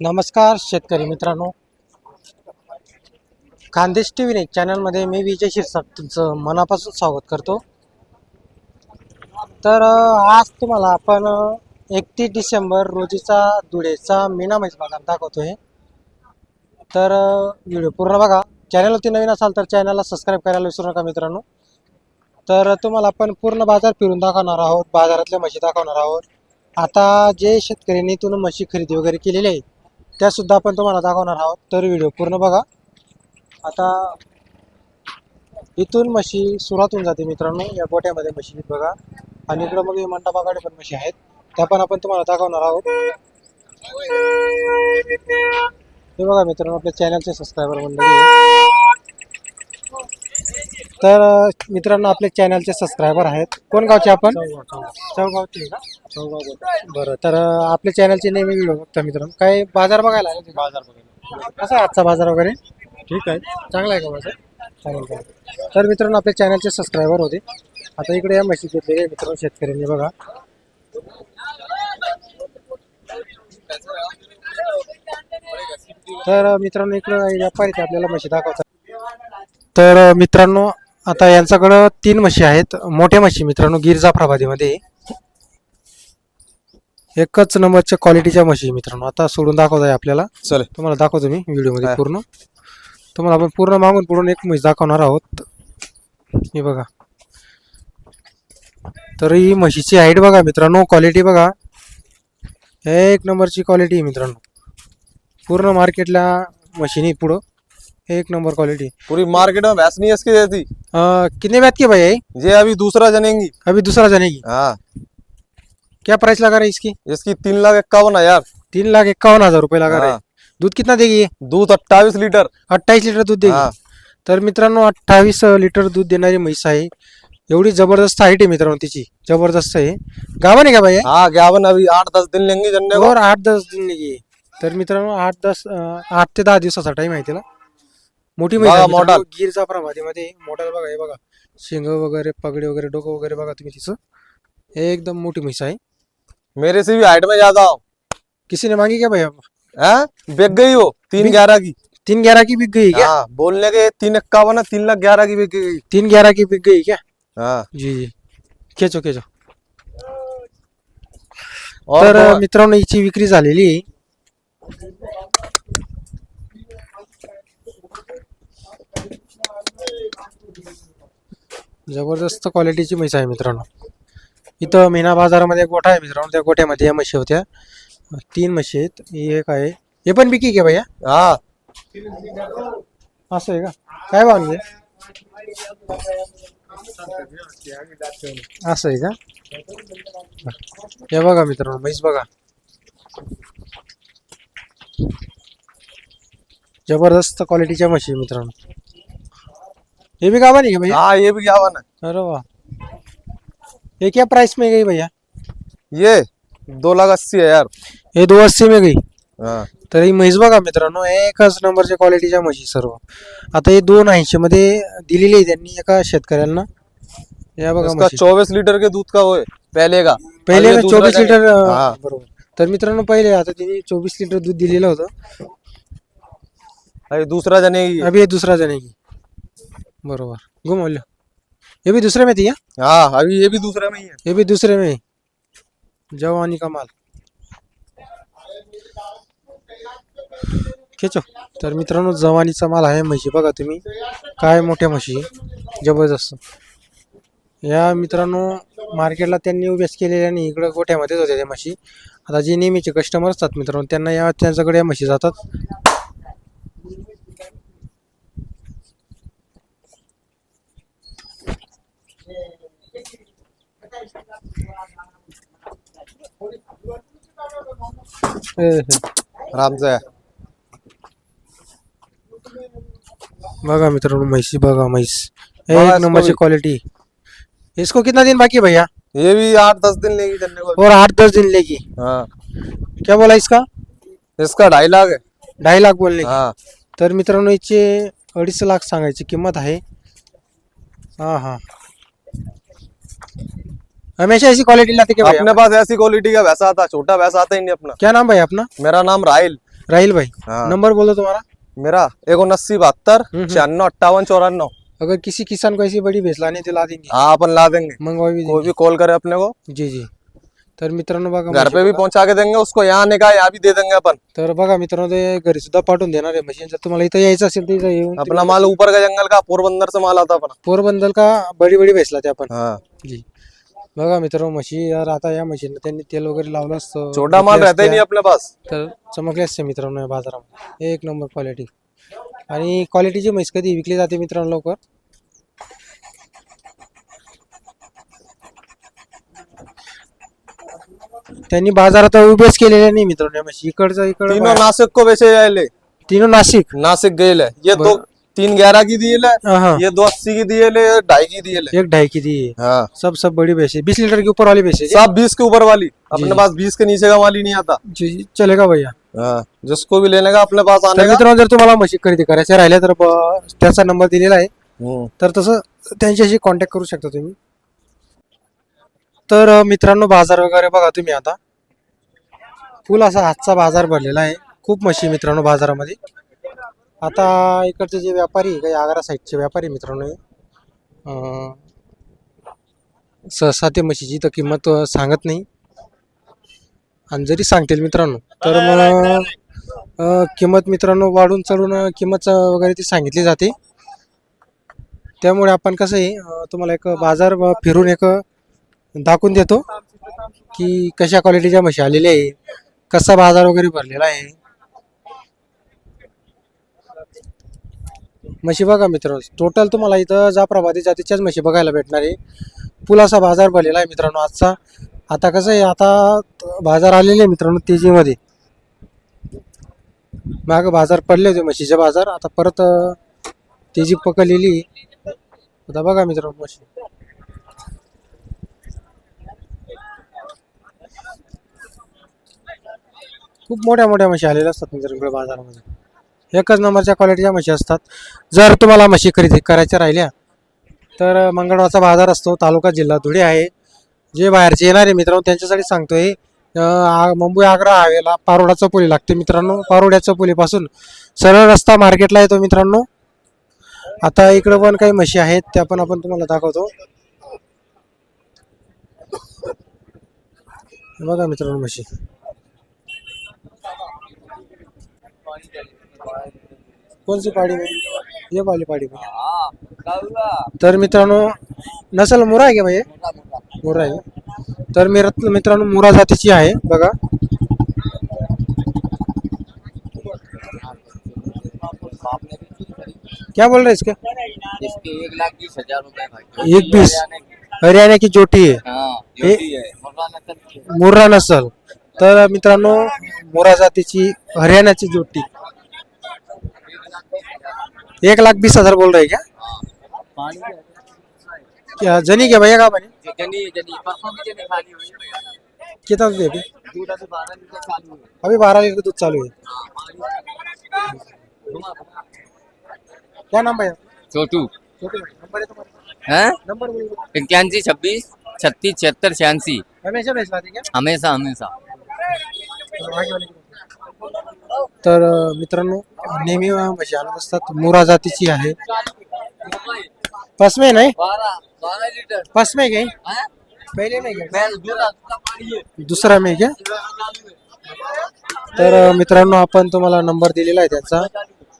नमस्कार शेतकरी मित्रांनो. खानदेश टी व्ही चॅनलमध्ये मी विजय शिरसाट तुमचं मनापासून स्वागत करतो. तर आज तुम्हाला आपण एकतीस डिसेंबर रोजीचा धुळेचा मीना म्हैस दाखवतो आहे तर व्हिडिओ पूर्ण बघा. चॅनलवरती नवीन असाल तर चॅनलला सबस्क्राईब करायला विसरू नका मित्रांनो. तर तुम्हाला आपण पूर्ण बाजार फिरून दाखवणार आहोत बाजारातल्या म्हशी दाखवणार आहोत. आता जे शेतकऱ्यांनी इथून म्हशी खरेदी वगैरे केलेली आहे त्यासुद्धा आपण तुम्हाला दाखवणार आहोत. तर व्हिडिओ पूर्ण बघा. आता इथून म्हशी सुरुवात होऊन जाते मित्रांनो. या गोट्यामध्ये म्हशी बघा. आणि इकडं मग हे मंडपाकडे पण म्हशी आहेत. त्या पण आपण तुम्हाला दाखवणार आहोत. हे बघा मित्रांनो आपल्या चॅनलचे सबस्क्रायबर मंडळी. तर मित्रांनो आपल्या चॅनलचे सबस्क्रायबर आहेत. कोण गावचे आपण? चौगावचे. आहे का चौगाव बरं तर आपल्या चॅनलचे नेहमी व्हिडिओ बघता मित्रांनो. काय बाजार बघायला आले? बाजार बघायला. कसा आहे आजचा बाजार वगैरे? ठीक आहे. चांगला आहे का बाजार? चांगला चांगला तर मित्रांनो आपल्या चॅनलचे सबस्क्रायबर होते. आता इकडे या म्हशी घेतलेले आहे मित्रांनो शेतकऱ्यांनी बघा. तर मित्रांनो इकडं व्यापारी आपल्याला म्हशी दाखवतात. तर मित्रांनो आता यांच्याकडं तीन म्हशी आहेत. मोठ्या म्हशी मित्रांनो गिर जाफराबादीमध्ये एकच नंबरच्या क्वालिटीच्या म्हशी मित्रांनो. आता सोडून दाखवत आहे आपल्याला. चल तुम्हाला दाखवतो मी व्हिडिओमध्ये हा. पूर्ण. तुम्हाला आपण पूर्ण मागून पुढून एक म्हैस दाखवणार आहोत. हे बघा. तर ही म्हशीची हाईट बघा मित्रांनो क्वालिटी बघा. एक नंबरची क्वालिटी आहे मित्रांनो. पूर्ण मार्केटला मशीनी पुढं एक नंबर क्वालिटी। पूरी मार्केट में भैंस नहीं है इसकी देती कितने बैत की भाई ये? अभी दूसरा जनेंगी। अभी दूसरा जानेगी। हाँ। क्या प्राइस लगा रहा इसकी? इसकी तीन लाख इक्यावन हज़ार। तीन लाख इक्यावन हज़ार रुपये लगा रहा है। दूध कितना देगी ये? दूध अट्ठाईस लीटर। अठ्ठावीस लिटर दूध देगी। हाँ। तर मित्रांनो अठ्ठावीस लिटर दूध देणारी म्हैस आहे. एवढी ज़बरदस्त हाईट आहे मित्रांनो तिची. ज़बरदस्त आहे. गावाने का भाई हाँ ग्यावन अभी आठ दस दिन लेंगी जनने को। और आठ दस दिन लगी. तर मित्रांनो आठ दस अं, आठ ते दहा दिवसाचा टाइम आहे तिला. मोठी म्हैस बघा, आहे. मित्रांनो. मोठाल. गिरचा प्रभातीमध्ये मोठाल बघा हे बघा. शेंग वगैरे पगडे वगैरे डोकं वगैरे बघा तुम्ही तिचं एकदम मोठी म्हैस आहे. मेरे से भी हाइट में ज़्यादा हो. किसी ने मांगी क्या भैया हैं? बिक गई हो. तीन बिक- ग्यारह की. तीन ग्यारह की बिक गई क्या? हाँ बोलने के तीन इक्यावन है तीन लाख ग्यारह की बिक गई तीन ग्यारह की बिक गई क्या? हाँ. जी जी. खेचो खेचो. और तर तो- मित्रांनो हिची विक्री झालेली आहे. जबरदस्त क्वालिटीची म्हैस आहे मित्रांनो. इथं मीना बाजारामध्ये एक गोठा आहे मित्रांनो. त्या गोठ्यामध्ये या म्हशी होत्या. तीन म्हशी आहेत. ही एक आहे. हे पण बिकी का भैया? हाँ. असं आहे का? काय भाव असं आहे का? हे बघा मित्रांनो म्हैस बघा. जबरदस्त क्वालिटीच्या म्हशी मित्रांनो. हे भी गावा नहीं है भैया? हाँ ये भी ग्यावन है अरे वाह। ये क्या प्राइस में गई भैया? ये दो लाख अस्सी हे दो अस्सी में गई? हाँ। तर ही म्हैस बघा मित्रांनो एकच नंबरच्या क्वालिटीच्या म्हशी सर्व. आता हे दोन ऐंशी मध्ये दिलेली आहे त्यांनी एका शेतकऱ्यांना या बघा चौबीस लीटर के दूध का वो है? पहले का। पहिले ये दूसरा चोवीस लिटर हाँ। बरोबर. तर मित्रांनो पहिले आता तिने चोवीस लिटर दूध दिलेलं होतं. दूसरा जनेगी। अभी ये दूसरा जनेगी. बरोबर. घुमवलं ये भी दूसरे में थी क्या हाँ अभी ये भी दूसरे में ही है ये भी दूसरे में जवानी का माल खेचो. तर मित्रांनो जवानीचा माल आहे म्हशी. बघा तुम्ही काय मोठ्या म्हशी जबरदस्त. या मित्रांनो मार्केटला त्यांनी उभ्यास केलेल्या आणि इकडं गोठ्यामध्येच होत्या त्या म्हशी. आता जे नेहमीचे कस्टमर असतात मित्रांनो त्यांना या त्यांच्याकडे या म्हशी जातात. से बघा मित्रांनो म्हैसी बघा म्हैस. एक नंबरची भी। क्वालिटी इसको कितना दिन बाकी है भैया? ये भी आठ दस दिन लेगी जनने को। और आठ दस दिन लेगी। हाँ। क्या बोला इसका? इसका ढाई लाख है। ढाई लाख बोलने की. हाँ। तर मित्रांनो याचे अडीच लाख सांगायची किंमत आहे. हाँ हाँ. हमेशा ऐसी क्वालिटी लाते क्या अपने पास ऐसी क्वालिटी का वैसा आता छोटा भैंसा आता ही नहीं अपना। क्या नाम भाई अपना? मेरा नाम राहिल। राहील भाई हाँ। नंबर बोलो तुम्हारा। मेरा एक उन्नस्सी बहत्तर हम्म। छियानवे अट्ठावन चौरानवे। अगर किसी किसान को ऐसी बड़ी भैंस लानी है तो ला देंगे। हाँ अपन ला देंगे। मंगवा भी कोई भी कॉल करे अपने को। जी जी। तर मित्रांनो बघा घर पे भी पहुँचा के देंगे उसको यहाँ आने का यहाँ भी दे देंगे अपन। तर बघा मित्रांनो ते घरी सुद्धा पाठवून देणार आहे मशीन जर तुम्हाला इथं यायचं असेल तर इथं येऊन अपना माल ऊपर का जंगल का? पोरबंदर से माल आता अपना. पोरबंदर का बडी बडी भैंस लाते आपण. हाँ। जी. बघा मित्रांनो म्हशी यार आता या म्हशीनं त्यांनी तेल वगैरे लावलं असतं. छोटा माल घेतले रहता ही नहीं अपने पास तर चमकले असते मित्रांनो या बाजारामध्ये. एक नंबर क्वालिटी आणि क्वालिटीची म्हैस कधी विकली जाते मित्रांनो लवकर? त्यांनी बाजारात उभेच केलेले नाही मित्रांनो या म्हशी. इकडचं इकडं तीनों नासिक को बेचे जाए तीनों नाशिक? नासिक गए ले ये दो तीन ग्यारह की दिए ले हाँ ये दो अस्सी की दिए ढाई की दिए ले। एक ढाई की दी है। हाँ। सब सब बड़ी भैंस है। बीस लीटर के ऊपर वाली भैंस है सब बीस के ऊपर वाली। अपने पास बीस के नीचे का ही नहीं आता। जी जी, चलेगा भैया। हाँ जिसको भी लेने का अपने पास आने तर का। मित्रांनो जर तुम्हाला म्हशी खरेदी करायच्या राहिल्या तर ब- त्याचा नंबर दिलेला आहे. हम्म. तर तसं त्यांच्याशी कॉन्टॅक्ट करू शकता तुम्ही. तर अं, मित्रांनो बाजार वगैरे बघा तुम्ही आता. फुल असा हातचा बाजार भरलेला आहे. खूप म्हशी आहे मित्रांनो बाजारामध्ये. आता इकडचे जे व्यापारी काही आग्रा साईडचे व्यापारी मित्रांनो सहसा ते म्हशीची तर किंमत सांगत नाही. आणि जरी सांगतील मित्रांनो तर मग किंमत मित्रांनो वाढून चढून किंमत वगैरे ती सांगितली जाते. त्यामुळे आपण कसं आहे तुम्हाला एक बाजार फिरून एक दाखवून देतो की कशा क्वालिटीच्या म्हशी आलेल्या आहे कसा बाजार वगैरे भरलेला आहे. म्हशी बघा मित्र टोटल तुम्हाला इथं जाप्रभाती जातीच्याच म्हशी बघायला भेटणार आहे. पुलासा बाजार भरलेला आहे मित्रांनो आजचा. आता कसं आहे आता बाजार आलेले आहे मित्रांनो तेजीमध्ये. माग बाजार पडले होते म्हशीचे बाजार आता परत तेजी पकडलेली आता बघा मित्रांनो म्हशी. खूप मोठ्या मोठ्या म्हशी आलेल्या असतात मित्रांकडे बाजारामध्ये. एकच नंबरच्या क्वालिटीच्या म्हशी असतात. जर तुम्हाला म्हशी खरेदी करायच्या राहिल्या तर मंगळवारचा बाजार असतो तालुका जिल्हा धुळे आहे. जे बाहेरचे येणारे मित्रांनो त्यांच्यासाठी सांगतोय आ- मुंबई आग्रा हायवेला पारोडा पुली लागते मित्रांनो. पारोड्या चपोलीपासून सरळ रस्ता मार्केटला येतो मित्रांनो. आता इकडं पण काही म्हशी आहेत त्या पण आपण तुम्हाला दाखवतो. बघा मित्रांनो म्हशी. कोणची पाडी में ये वाली पाडी में तर मित्रांनो नसल मुरा आहे का भाई? मुरा आहे. तर मिर मित्रांनो मुरा जातीची आहे बघा. क्या बोल रहे हैं इसके? इसके एक लाख बीस हजार रुपए भाई। एक बीस? हरियाणा की जोटी है। मुर्रा नसल। तर मित्रांनो मोरा जातीची हरियाणाची जोटी एक लाख बीस हजार बोल रहे क्या जनी क्या भैया का बनी। कितना दूध है अभी बारह लीटर है दूध चालू है। क्या नाम भैया छोटू. नंबर है तुम्हारा है? नंबर बोलो. इक्यासी छब्बीस छत्तीस छिहत्तर छियासी हमेशा हमेशा हमेशा. तर मित्रांनो नेहमी म्हशी आणत असतात मुरा जातीची आहे. पसमे नाही? पसमे घे पहिले नाही दुसरा मे घ्या तर मित्रांनो आपण तुम्हाला नंबर दिलेला आहे त्यांचा.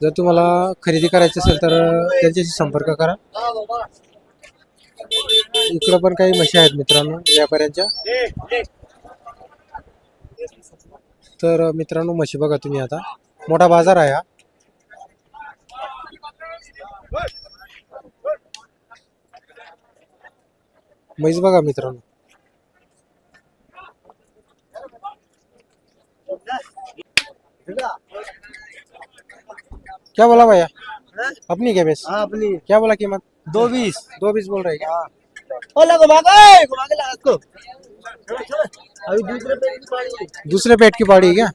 जर तुम्हाला खरेदी करायची असेल तर त्यांच्याशी संपर्क करा. इकडं पण काही म्हशी आहेत मित्रांनो व्यापाऱ्यांच्या. तर मित्रांनो म्हशी बघा तुम्ही आता. मोठा बाजार आहे हा. म्हैस बघा मित्रांनो. क्या बोला भैया? अपनी क्या बेस हाँ अपनी। क्या बोला कीमत? दो बीस। दो बीस बोल रहे हैं क्या? के घुमा के। इसको दूसरे पेट की पाड़ी है क्या?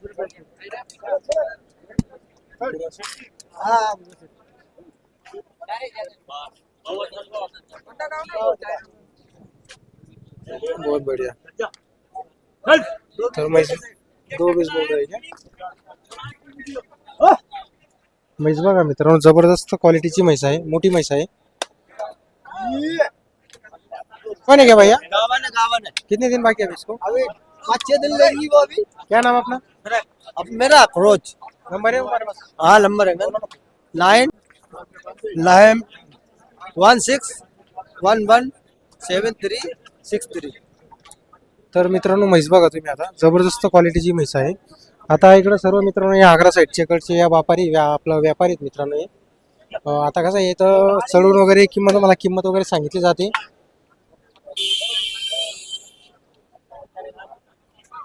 बहुत बढ़िया। दो बीस बोल रहे हैं म्हैस बघा मित्रांनो ज़बरदस्त क्वालिटीची म्हैस आहे मोठी म्हैस आहे कौन है क्या भैया? गावन है गावन. है कितने दिन बाकी है अभी इसको? अभी पाँच छह दिन लगेगी वो अभी। क्या नाम अपना? अब मेरा क्रोच नंबर है हमारे पास? हाँ नंबर है nine nine one six one one seven three six three. तर मित्रांनो म्हैस बघा तुम्ही आता. जबरदस्त क्वालिटीची म्हैस आहे. आता इकडे सर्व मित्रांनो या आग्रा साईडचे कडचे या व्यापारी व्या आपला व्यापारी मित्रांनो हे. आता कसं आहे इथं चढून वगैरे किंमत मला किंमत वगैरे सांगितली जाते.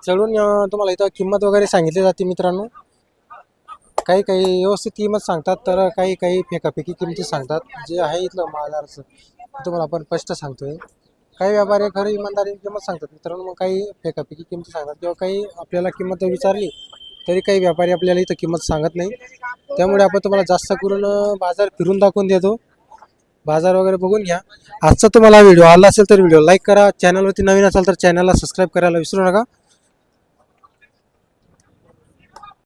चढून तुम्हाला इथं किंमत वगैरे सांगितली जाते मित्रांनो. काही काही व्यवस्थित किंमत सांगतात तर काही काही फेकाफेकी किमती सांगतात. जे आहे इथलं बाजारचं तुम्हाला आपण स्पष्ट सांगतोय. काही व्यापारी खरी इमानदारी किंमत सांगतात मित्रांनो मग काही फेकाफेकी किमती सांगतात किंवा काही आपल्याला किंमत विचारली तरी काही व्यापारी आपल्याला इथं किंमत सांगत नाही. त्यामुळे आपण तुम्हाला जास्त करून बाजार फिरून दाखवून देतो. बाजार वगैरे बघून घ्या. आजचा तुम्हाला व्हिडिओ आला असेल तर व्हिडिओ लाईक करा. चॅनलवरती नवीन असाल तर चॅनलला सबस्क्राईब करायला विसरू नका.